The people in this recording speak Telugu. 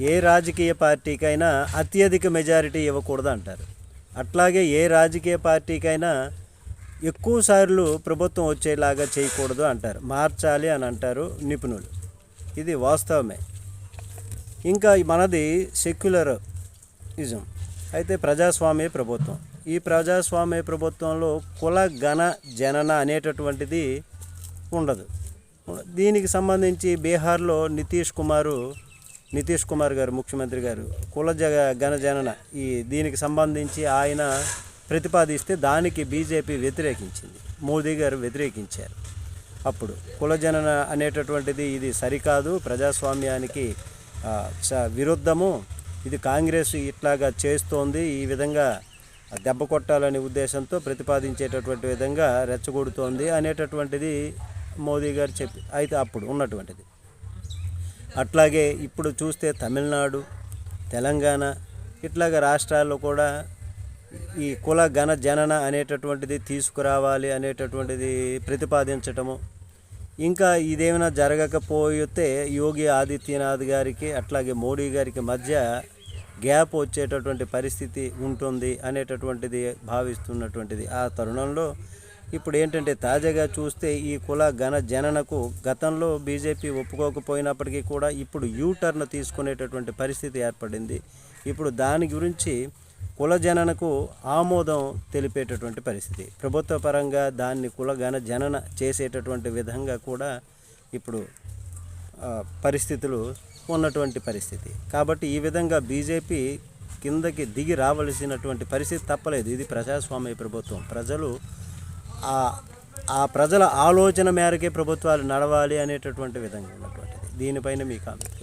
ఏ రాజకీయ పార్టీకైనా అత్యధిక మెజారిటీ ఇవ్వకూడదు అంటారు అట్లాగే ఏ రాజకీయ పార్టీకైనా ఎక్కువ సార్లు ప్రభుత్వం వచ్చేలాగా చేయకూడదు అంటారు. మార్చాలి అని అంటారు నిపుణులు. ఇది వాస్తవమే. ఇంకా మనది సెక్యులర్ ఇజం అయితే ప్రజాస్వామ్య ప్రభుత్వం. ఈ ప్రజాస్వామ్య ప్రభుత్వంలో కుల గణ జనన అనేటటువంటిది ఉండదు. దీనికి సంబంధించి బీహార్లో నితీష్ కుమారు నితీష్ కుమార్ గారు ముఖ్యమంత్రి గారు కుల జగ ఈ దీనికి సంబంధించి ఆయన ప్రతిపాదిస్తే దానికి బీజేపీ వ్యతిరేకించింది. మోదీ గారు వ్యతిరేకించారు. అప్పుడు కులజనన అనేటటువంటిది ఇది సరికాదు ప్రజాస్వామ్యానికి చ- విరుద్ధము. ఇది కాంగ్రెస్ ఇట్లాగా చేస్తోంది ఈ విధంగా దెబ్బ కొట్టాలనే ఉద్దేశంతో ప్రతిపాదించేటటువంటి విధంగా రెచ్చగొడుతోంది అనేటటువంటిది మోదీ గారు చెప్పి అయితే అప్పుడు ఉన్నటువంటిది. అట్లాగే ఇప్పుడు చూస్తే తమిళనాడు తెలంగాణ ఇట్లాగ రాష్ట్రాల్లో కూడా ఈ కుల ఘన జనన అనేటటువంటిది తీసుకురావాలి అనేటటువంటిది ప్రతిపాదించటము. ఇంకా ఇదేమైనా జరగకపోతే యోగి ఆదిత్యనాథ్ గారికి అట్లాగే మోడీ గారికి మధ్య గ్యాప్ వచ్చేటటువంటి పరిస్థితి ఉంటుంది అనేటటువంటిది భావిస్తున్నటువంటిది. ఆ తరుణంలో ఇప్పుడు ఏంటంటే తాజాగా చూస్తే ఈ కుల ఘన జననకు గతంలో బీజేపీ ఒప్పుకోకపోయినప్పటికీ కూడా ఇప్పుడు యూ టర్న్ తీసుకునేటటువంటి పరిస్థితి ఏర్పడింది. ఇప్పుడు దాని గురించి కుల జననకు ఆమోదం తెలిపేటటువంటి పరిస్థితి. ప్రభుత్వ పరంగా దాన్ని కుల ఘన జనన చేసేటటువంటి విధంగా కూడా ఇప్పుడు పరిస్థితులు ఉన్నటువంటి పరిస్థితి. కాబట్టి ఈ విధంగా బీజేపీ కిందకి దిగి రావలసినటువంటి పరిస్థితి తప్పలేదు. ఇది ప్రజాస్వామ్య ప్రభుత్వం. ప్రజలు ఆ ప్రజల ఆలోచన మేరకే ప్రభుత్వాలు నడవాలి అనేటటువంటి విధంగా ఉన్నటువంటిది. దీనిపైన మీ కామెంట్.